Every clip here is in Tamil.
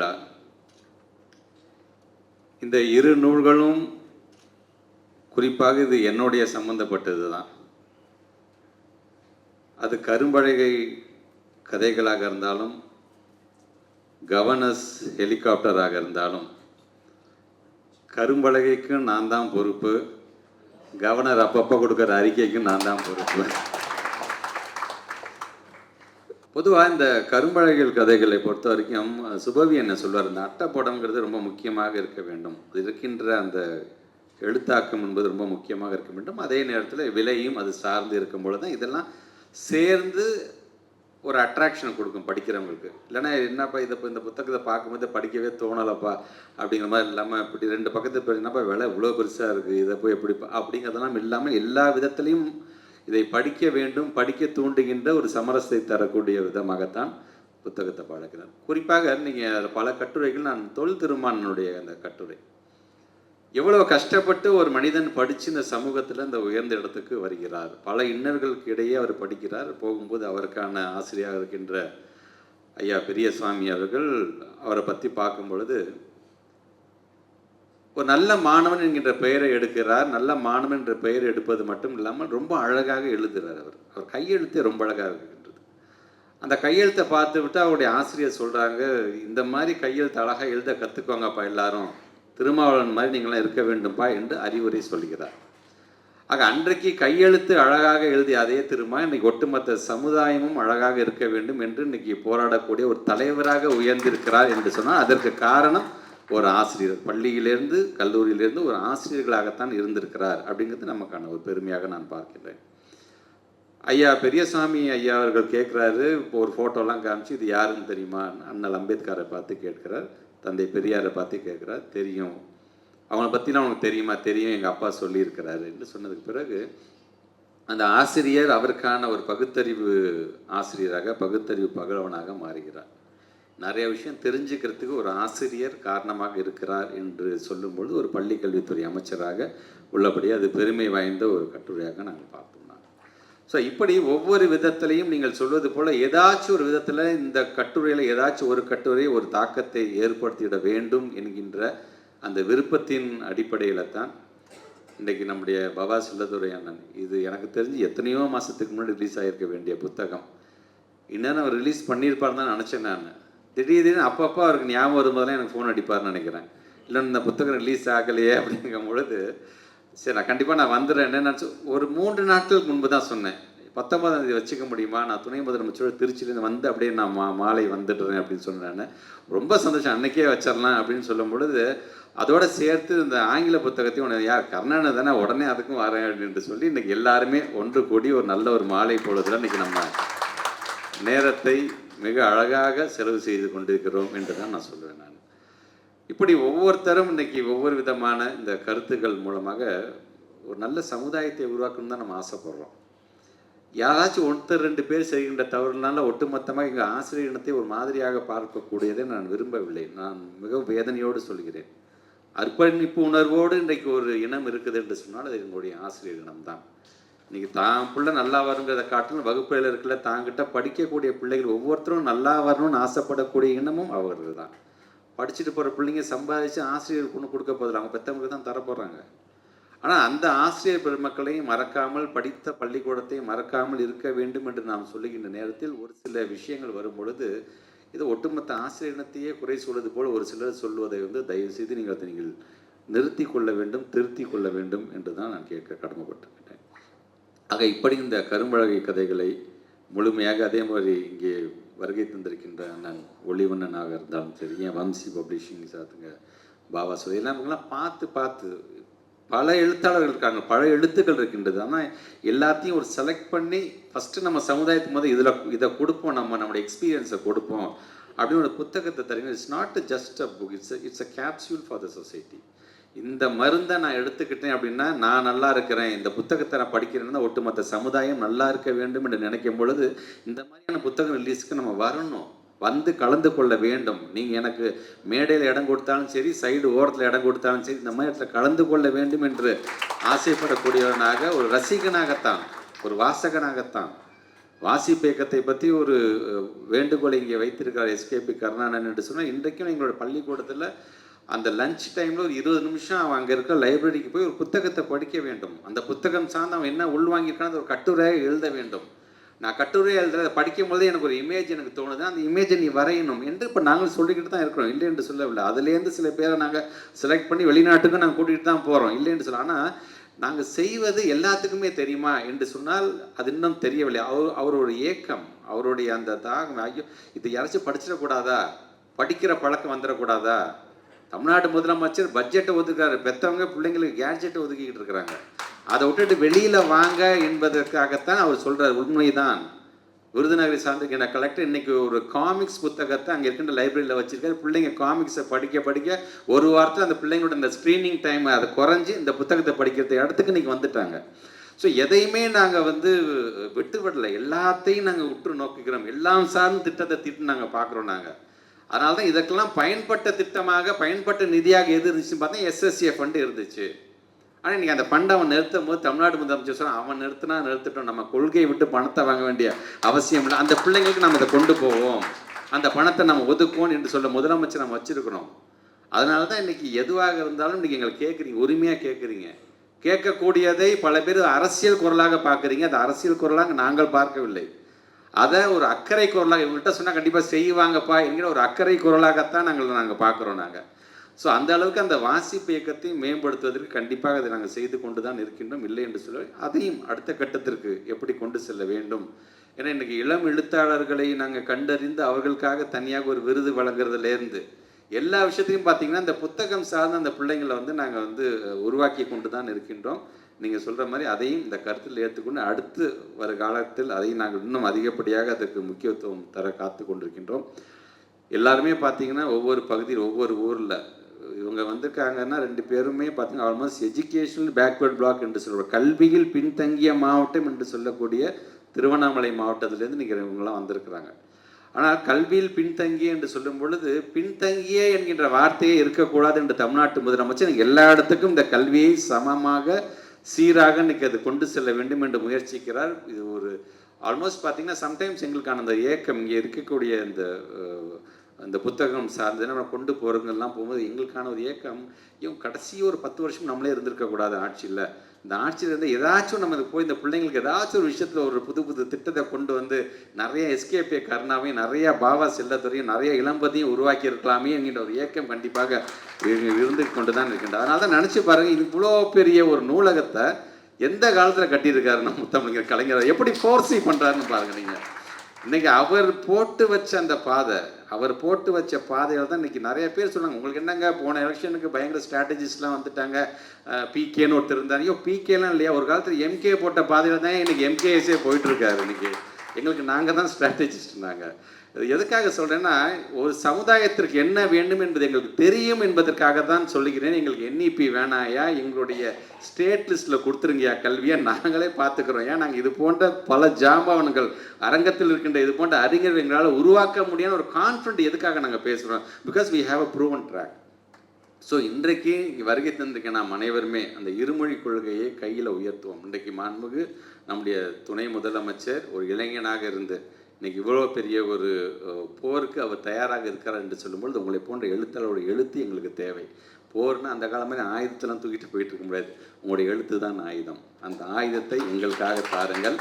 விழா இந்த இரு நூல்களும் குறிப்பாக இது என்னுடைய சம்பந்தப்பட்டது தான் அது கரும்பலகை கதைகளாக இருந்தாலும் கவர்னஸ் ஹெலிகாப்டராக இருந்தாலும் கரும்பலகைக்கும் நான் தான் பொறுப்பு கவர்னர் அப்பப்போ கொடுக்குற அறிக்கைக்கும் நான் தான் பொறுப்பு. பொதுவாக இந்த கரும்பழகில் கதைகளை பொறுத்த வரைக்கும் சுபவி என்ன சொல்வார் இந்த அட்டைப்படம்ங்கிறது ரொம்ப முக்கியமாக இருக்க வேண்டும். அது இருக்கின்ற அந்த எழுத்தாக்கம் என்பது ரொம்ப முக்கியமாக இருக்க வேண்டும். அதே நேரத்தில் விலையும் அது சார்ந்து இருக்கும் பொழுது தான் இதெல்லாம் சேர்ந்து ஒரு அட்ராக்ஷனை கொடுக்கும் படிக்கிறவங்களுக்கு. இல்லைன்னா என்னப்பா இதை இப்போ இந்த புத்தகத்தை பார்க்கும்போது படிக்கவே தோணலப்பா அப்படிங்கிற மாதிரி இல்லாமல் இப்படி ரெண்டு பக்கத்து என்னப்பா விலை இவ்வளோ பெருசாக இருக்குது இதை போய் எப்படி அப்படிங்கிறதெல்லாம் இல்லாமல் எல்லா விதத்துலேயும் இதை படிக்க வேண்டும் படிக்க தூண்டுகின்ற ஒரு சமரசத்தை தரக்கூடிய விதமாகத்தான் புத்தகத்தை பழக்கிறார் குறிப்பாக நீங்கள் பல கட்டுரைகள் நான் தொல் திருமானனுடைய அந்த கட்டுரை. எவ்வளோ கஷ்டப்பட்டு ஒரு மனிதன் படித்து இந்த சமூகத்தில் இந்த உயர்ந்த இடத்துக்கு வருகிறார். பல இன்னர்களுக்கு இடையே அவர் படிக்கிறார். போகும்போது அவருக்கான ஆசிரியராக இருக்கின்ற ஐயா பெரியசாமி அவர்கள் அவரை பற்றி பார்க்கும் பொழுது ஒரு நல்ல மாணவன் என்கின்ற பெயரை எடுக்கிறார். நல்ல மாணவன் என்ற பெயர் எடுப்பது மட்டும் இல்லாமல் ரொம்ப அழகாக எழுதுகிறார் அவர். அவர் கையெழுத்தே ரொம்ப அழகாக இருக்கின்றது. அந்த கையெழுத்தை பார்த்து விட்டு அவருடைய ஆசிரியர் சொல்கிறாங்க இந்த மாதிரி கையெழுத்து அழகாக எழுத கற்றுக்கோங்கப்பா எல்லாரும். திருமாவளவன் மாதிரி நீங்களாம் இருக்க வேண்டும்பா என்று அறிவுரை சொல்கிறார். ஆக அன்றைக்கு கையெழுத்து அழகாக எழுதிய அதே திருமா இன்னைக்கு ஒட்டுமொத்த சமுதாயமும் அழகாக இருக்க வேண்டும் என்று இன்னைக்கு போராடக்கூடிய ஒரு தலைவராக உயர்ந்திருக்கிறார் என்று சொன்னால் அதற்கு காரணம் ஒரு ஆசிரியர். பள்ளியிலேருந்து கல்லூரியிலேருந்து ஒரு ஆசிரியர்களாகத்தான் இருந்திருக்கிறார் அப்படிங்கிறது நமக்கான ஒரு பெருமையாக நான் பார்க்கிறேன். ஐயா பெரியசாமி ஐயா அவர்கள் கேட்குறாரு இப்போ ஒரு ஃபோட்டோலாம் காமிச்சு இது யாருன்னு தெரியுமா? அண்ணல் அம்பேத்கரை பார்த்து கேட்கிறார் தந்தை பெரியாரை பார்த்து கேட்குறார் தெரியும். அவங்கள பற்றிலாம் அவனுக்கு தெரியுமா? தெரியும் எங்கள் அப்பா சொல்லியிருக்கிறாரு என்று சொன்னதுக்கு பிறகு அந்த ஆசிரியர் அவருக்கான ஒரு பகுத்தறிவு ஆசிரியராக பகுத்தறிவு பகலவனாக மாறுகிறார். நிறைய விஷயம் தெரிஞ்சுக்கிறதுக்கு ஒரு ஆசிரியர் காரணமாக இருக்கிறார் என்று சொல்லும்பொழுது ஒரு பள்ளி கல்வித்துறை அமைச்சராக உள்ளபடி அது பெருமை வாய்ந்த ஒரு கட்டுரையாக நாங்கள் பார்த்தோம் ஸோ இப்படி ஒவ்வொரு விதத்திலையும் நீங்கள் சொல்வது போல் ஏதாச்சும் ஒரு விதத்தில் இந்த கட்டுரையில் ஏதாச்சும் ஒரு கட்டுரை ஒரு தாக்கத்தை ஏற்படுத்திட வேண்டும் என்கின்ற அந்த விருப்பத்தின் அடிப்படையில் தான் இன்றைக்கு நம்முடைய பவா செல்லதுரை அண்ணன் இது எனக்கு தெரிஞ்சு எத்தனையோ மாதத்துக்கு முன்னாடி ரிலீஸ் ஆகியிருக்க வேண்டிய புத்தகம். இன்னும் அவர் ரிலீஸ் பண்ணியிருப்பாருன்னு தான் நினச்சேன் நான். திடீர்னு அப்பப்போ அவருக்கு ஞாபகம் வரும்போதெல்லாம் எனக்கு ஃபோன் அடிப்பார்னு நினைக்கிறேன். இல்லை இந்த புத்தகம் ரிலீஸ் ஆகலையே அப்படிங்கும் பொழுது சரி நான் கண்டிப்பாக நான் வந்துடுறேன். நினச்சி ஒரு மூன்று நாட்களுக்கு முன்பு தான் சொன்னேன். பத்தொன்பதாம் தேதி வச்சுக்க முடியுமா? நான் துணை முதலமைச்சரோட திருச்சியிலேருந்து வந்து அப்படியே நான் மா மாலை வந்துடுறேன் அப்படின்னு சொன்னேன் ரொம்ப சந்தோஷம். அன்னைக்கே வச்சிடலாம் அப்படின்னு சொல்லும் பொழுது அதோட சேர்த்து இந்த ஆங்கில புத்தகத்தையும் உனக்கு யார் கர்ணனை தானே? உடனே அதுக்கும் வரேன் அப்படின்ட்டு சொல்லி இன்றைக்கி எல்லாருமே ஒன்று கூடி ஒரு நல்ல ஒரு மாலை பொழுதுல இன்றைக்கி நம்ம நேரத்தை மிக அழகாக செலவு செய்து கொண்டிருக்கிறோம் என்று தான் நான் சொல்லுவேன் நான். இப்படி ஒவ்வொருத்தரும் இன்னைக்கு ஒவ்வொரு விதமான இந்த கருத்துக்கள் மூலமாக ஒரு நல்ல சமுதாயத்தை உருவாக்கணும் தான் நம்ம ஆசைப்படுறோம். யாராச்சும் ஒருத்தர் ரெண்டு பேர் செய்கின்ற தவறுனால ஒட்டுமொத்தமாக எங்கள் ஆசிரியர் இனத்தை ஒரு மாதிரியாக பார்க்கக்கூடியதை நான் விரும்பவில்லை. நான் மிகவும் வேதனையோடு சொல்கிறேன். அர்ப்பணிப்பு உணர்வோடு இன்றைக்கு ஒரு இனம் இருக்குது என்று சொன்னால் அது எங்களுடைய ஆசிரியர் இனம்தான். இன்னைக்கு தான் பிள்ளை நல்லா வருங்கிறத காட்டிலும் வகுப்பில் இருக்கல தாங்கிட்ட படிக்கக்கூடிய பிள்ளைகள் ஒவ்வொருத்தரும் நல்லா வரணும்னு ஆசைப்படக்கூடிய இனமும் அவர்கள் தான். படிச்சுட்டு போகிற பிள்ளைங்க சம்பாதிச்சு ஆசிரியர் கொண்டு கொடுக்க போதில்லை அவங்க பெற்றவங்களுக்கு தான் தரப்போகிறாங்க ஆனால் அந்த ஆசிரியர் பெருமக்களையும் மறக்காமல் படித்த பள்ளிக்கூடத்தையும் மறக்காமல் இருக்க வேண்டும் என்று நாம் சொல்லுகின்ற நேரத்தில் ஒரு சில விஷயங்கள் வரும் பொழுது இது ஒட்டுமொத்த ஆசிரியர் இனத்தையே குறை சொல்வது போல் ஒரு சிலர் சொல்வதை வந்து தயவு செய்து நீங்கள் அதை நீங்கள் நிறுத்தி கொள்ள வேண்டும் திருத்தி கொள்ள வேண்டும் என்று தான் நான் கேட்க கடமைப்பட்டிருக்கிறேன். ஆக இப்படி இந்த கரும்பழகை கதைகளை முழுமையாக அதே மாதிரி இங்கே வருகை தந்திருக்கின்ற அண்ணன் ஒளிவண்ணனாக இருந்தாலும் சரி ஏன் வம்சி பப்ளிஷிங் சாத்துங்க பாபா சொல்லி எல்லாம் இவங்கெல்லாம் பார்த்து பார்த்து பல எழுத்தாளர்கள் இருக்காங்க பல எழுத்துக்கள் இருக்கின்றது. ஆனால் எல்லாத்தையும் ஒரு செலக்ட் பண்ணி ஃபஸ்ட்டு நம்ம சமுதாயத்துக்கு முதல் இதில் இதை கொடுப்போம் நம்ம நம்மளுடைய எக்ஸ்பீரியன்ஸை கொடுப்போம் அப்படின்னு ஒரு புத்தகத்தை தரீங்க it's not just a book it's it's a capsule for the society இந்த மருந்தை நான் எடுத்துக்கிட்டேன் அப்படின்னா நான் நல்லா இருக்கிறேன் இந்த புத்தகத்தை நான் படிக்கிறேன்னா ஒட்டுமொத்த சமுதாயம் நல்லா இருக்க வேண்டும் என்று நினைக்கும் பொழுது இந்த மாதிரியான புத்தகம் ரிலீஸுக்கு நம்ம வரணும். வந்து கலந்து கொள்ள வேண்டும். நீங்கள் எனக்கு மேடையில் இடம் கொடுத்தாலும் சரி சைடு ஓரத்தில் இடம் கொடுத்தாலும் சரி இந்த மாதிரி இடத்துல கலந்து கொள்ள வேண்டும் என்று ஆசைப்படக்கூடியவனாக ஒரு ரசிகனாகத்தான் ஒரு வாசகனாகத்தான் வாசிப்பு இயக்கத்தை பற்றி ஒரு வேண்டுகோளை இங்கே வைத்திருக்கார் எஸ்கேபி கருணாநன் என்று சொன்னால் இன்றைக்கும் எங்களோட பள்ளிக்கூடத்தில் அந்த லஞ்ச் டைமில் ஒரு இருபது நிமிஷம் அவன் அங்கே இருக்க லைப்ரரிக்கு போய் ஒரு புத்தகத்தை படிக்க வேண்டும். அந்த புத்தகம் சார்ந்து அவன் என்ன உள்வாங்கியிருக்கான ஒரு கட்டுரையாக எழுத வேண்டும். நான் கட்டுரை எழுதுறத படிக்கும் போதே எனக்கு ஒரு இமேஜ் எனக்கு தோணுது. அந்த இமேஜை நீ வரையணும் என்று இப்போ நாங்கள் சொல்லிக்கிட்டு தான் இருக்கிறோம். இல்லை என்று சொல்லவில்லை. அதுலேருந்து சில பேரை நாங்கள் செலக்ட் பண்ணி வெளிநாட்டுக்கும் நாங்கள் கூட்டிகிட்டு தான் போகிறோம் இல்லை என்று சொல்ல ஆனால் நாங்கள் செய்வது எல்லாத்துக்குமே தெரியுமா என்று சொன்னால் அது இன்னும் தெரியவில்லை. அவர் அவரோட ஏக்கம் அவருடைய அந்த தாகம் ஐயோ இது யாராச்சும் படிச்சிடக்கூடாதா? படிக்கிற பழக்கம் வந்துடக்கூடாதா? தமிழ்நாட்டு முதலமைச்சர் பட்ஜெட்டை ஒதுக்குறாரு. பெற்றவங்க பிள்ளைங்களுக்கு கேட்ஜெட்டை ஒதுக்கிக்கிட்டு இருக்கிறாங்க. அதை விட்டுட்டு வெளியில் வாங்க என்பதற்காகத்தான் அவர் சொல்கிறார் உண்மைதான். விருதுநகரை சார்ந்திருக்கிற கலெக்டர் இன்னைக்கு ஒரு காமிக்ஸ் புத்தகத்தை அங்கே இருக்கின்ற லைப்ரரியில் வச்சிருக்காரு. பிள்ளைங்க காமிக்ஸை படிக்க படிக்க ஒரு வாரத்தில் அந்த பிள்ளைங்களோட இந்த ஸ்க்ரீனிங் டைம் அதை குறைஞ்சி இந்த புத்தகத்தை படிக்கிறது இடத்துக்கு இன்னைக்கு வந்துட்டாங்க. ஸோ எதையுமே நாங்கள் வந்து விட்டுவிடலை. எல்லாத்தையும் நாங்கள் உற்று நோக்குகிறோம் எல்லாம் சார்ந்த திட்டத்தை திட்டு நாங்கள் பார்க்குறோம் நாங்கள் அதனால தான் இதற்கெல்லாம் பயன்பட்ட திட்டமாக பயன்பட்ட நிதியாக எது இருந்துச்சுன்னு பார்த்தா எஸ்எஸ்ஏ ஃபண்டு இருந்துச்சு. ஆனால் இன்றைக்கி அந்த ஃபண்டை அவன் நிறுத்தும் போது தமிழ்நாடு முதலமைச்சர் சொன்னால் அவன் நிறுத்தினா நிறுத்திட்டோம். நம்ம கொள்கையை விட்டு பணத்தை வாங்க வேண்டிய அவசியம் இல்லை. அந்த பிள்ளைங்களுக்கு நம்ம இதை கொண்டு போவோம். அந்த பணத்தை நம்ம ஒதுக்குவோம் என்று சொல்ல முதலமைச்சர் நம்ம வச்சுருக்கணும் அதனால தான் இன்றைக்கி எதுவாக இருந்தாலும் இன்றைக்கி எங்களை கேட்குறீங்க உரிமையாக கேட்குறீங்க. கேட்கக்கூடியதை பல பேர் அரசியல் குரலாக பார்க்குறீங்க. அது அரசியல் குரலாக நாங்கள் பார்க்கவில்லை. அதை ஒரு அக்கறை குரலாக இவங்கள்ட்ட சொன்னால் கண்டிப்பாக செய்வாங்கப்பா என்கிற ஒரு அக்கறை குரலாகத்தான் நாங்கள் நாங்கள் பார்க்குறோம் நாங்கள் ஸோ அந்த அளவுக்கு அந்த வாசிப்பு இயக்கத்தை மேம்படுத்துவதற்கு கண்டிப்பாக அதை நாங்கள் செய்து கொண்டு தான் இருக்கின்றோம் இல்லை என்று சொல்ல அதையும் அடுத்த கட்டத்திற்கு எப்படி கொண்டு செல்ல வேண்டும்? ஏன்னா இன்றைக்கி இளம் எழுத்தாளர்களை நாங்கள் கண்டறிந்து அவர்களுக்காக தனியாக ஒரு விருது வழங்குறதுலேருந்து எல்லா விஷயத்தையும் பார்த்தீங்கன்னா இந்த புத்தகம் சார்ந்த அந்த பிள்ளைங்களை வந்து நாங்கள் வந்து உருவாக்கி கொண்டு தான் இருக்கின்றோம் நீங்கள் சொல்கிற மாதிரி அதையும் இந்த கருத்தில் ஏற்றுக்கொண்டு அடுத்து வர காலத்தில் அதையும் நாங்கள் இன்னும் அதிகப்படியாக அதற்கு முக்கியத்துவம் தர காத்து கொண்டிருக்கின்றோம். எல்லாருமே பார்த்தீங்கன்னா ஒவ்வொரு பகுதியில் ஒவ்வொரு ஊரில் இவங்க வந்திருக்காங்கன்னா ரெண்டு பேருமே பார்த்தீங்கன்னா ஆல்மோஸ்ட் எஜுகேஷனல் பேக்வேர்ட் பிளாக் என்று சொல்கிறோம் கல்வியில் பின்தங்கிய மாவட்டம் என்று சொல்லக்கூடிய திருவண்ணாமலை மாவட்டத்திலேருந்து நீங்கள் இவங்கெல்லாம் வந்திருக்கிறாங்க. ஆனால் கல்வியில் பின்தங்கிய என்று சொல்லும் பொழுது பின்தங்கிய என்கின்ற வார்த்தையே இருக்கக்கூடாது என்று தமிழ்நாட்டு முதலமைச்சர் எல்லா இடத்துக்கும் இந்த கல்வியை சமமாக சீராக இன்னைக்கு அது கொண்டு செல்ல வேண்டும் என்று முயற்சிக்கிறார். இது ஒரு ஆல்மோஸ்ட் பார்த்தீங்கன்னா சம்டைம்ஸ் எங்களுக்கான அந்த ஏக்கம் இங்கே இருக்கக்கூடிய இந்த அந்த புத்தகம் சார்ந்து நம்ம கொண்டு போகிறவங்கெல்லாம் போகும்போது எங்களுக்கான ஒரு ஏக்கம் இவங்க கடைசி ஒரு பத்து வருஷம் நம்மளே இருந்திருக்கக்கூடாது ஆட்சியில். இந்த ஆட்சியில் இருந்து ஏதாச்சும் நம்ம போய் இந்த பிள்ளைங்களுக்கு ஏதாச்சும் ஒரு விஷயத்தில் ஒரு புது புது திட்டத்தை கொண்டு வந்து நிறைய எஸ்கேபே கருணாவையும் நிறைய பாபா செல்லத்துறையும் நிறைய இளம்பதியும் உருவாக்கி இருக்கலாமே என்கின்ற ஒரு ஏக்கம் கண்டிப்பாக இருந்து கொண்டு தான் இருக்கின்றது. அதனால தான் நினச்சி பாருங்கள் இது இவ்வளோ பெரிய ஒரு நூலகத்தை எந்த காலத்தில் கட்டியிருக்காரு நம்ம முத்தமிழர் கலைஞர்? எப்படி ஃபோர்ஸி பண்ணுறாருன்னு பாருங்கள் நீங்கள் இன்னைக்கு அவர் போட்டு வச்ச அந்த பாதை அவர் போட்டு வச்ச பாதையில் தான் இன்னைக்கு நிறைய பேர் சொன்னாங்க. உங்களுக்கு என்னங்க போன எலெக்ஷனுக்கு பயங்கர ஸ்ட்ராட்டஜிஸ்ட்லாம் வந்துட்டாங்க. பிகேன்னு ஒருத்தர் இருந்தார். ஐயோ பிகேலாம் இல்லையா? ஒரு காலத்தில் எம்கே போட்ட பாதையில் தான் இன்னைக்கு எம்கேஎஸே போயிட்டு இருக்காரு இன்னைக்கு. எங்களுக்கு நாங்கள் தான் ஸ்ட்ராட்டஜிஸ்ட் நாங்கள் எதுக்காக சொல்கிறேன்னா ஒரு சமுதாயத்திற்கு என்ன வேண்டும் என்பது எங்களுக்கு தெரியும் என்பதற்காக தான் சொல்லுகிறேன். எங்களுக்கு என்இபி வேணாயா? எங்களுடைய ஸ்டேட் லிஸ்ட்டில் கொடுத்துருங்கயா கல்வியை. நாங்களே பார்த்துக்கிறோம். ஏன்? நாங்கள் இது போன்ற பல ஜாம்பவன்கள் அரங்கத்தில் இருக்கின்ற இது போன்ற அறிஞர்கள் எங்களால் உருவாக்க முடியாத ஒரு கான்ஃபிடென்ட் எதுக்காக நாங்கள் பேசுகிறோம் because we have a proven track so இன்றைக்கு இங்கே வருகை தந்திருக்க நாம் அனைவருமே அந்த இருமொழி கொள்கையை கையில் உயர்த்துவோம். இன்றைக்கு மாண்புக்கு நம்முடைய துணை முதலமைச்சர் ஒரு இளைஞனாக இருந்து இன்னைக்கு இவ்வளோ பெரிய ஒரு போருக்கு அவர் தயாராக இருக்கிறார் என்று சொல்லும்பொழுது உங்களை போன்ற எழுத்தாளருடைய எழுத்து எங்களுக்கு தேவை. போர்னால் அந்த காலம் மாதிரி ஆயுதத்தெல்லாம் தூக்கிட்டு போயிட்டு இருக்க முடியாது. உங்களுடைய எழுத்து தான் ஆயுதம். அந்த ஆயுதத்தை எங்களுக்காக தாருங்கள்.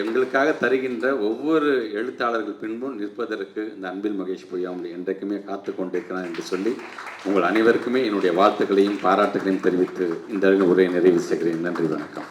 எங்களுக்காக தருகின்ற ஒவ்வொரு எழுத்தாளர்கள் பின்பும் நிற்பதற்கு இந்த அன்பில் மகேஷ் பொய்யாமொழி என்றைக்குமே காத்து கொண்டிருக்கிறான் என்று சொல்லி உங்கள் அனைவருக்குமே என்னுடைய வாழ்த்துக்களையும் பாராட்டுகளையும் தெரிவித்து இந்த உரையை நிறைவு செய்கிறேன். நன்றி வணக்கம்.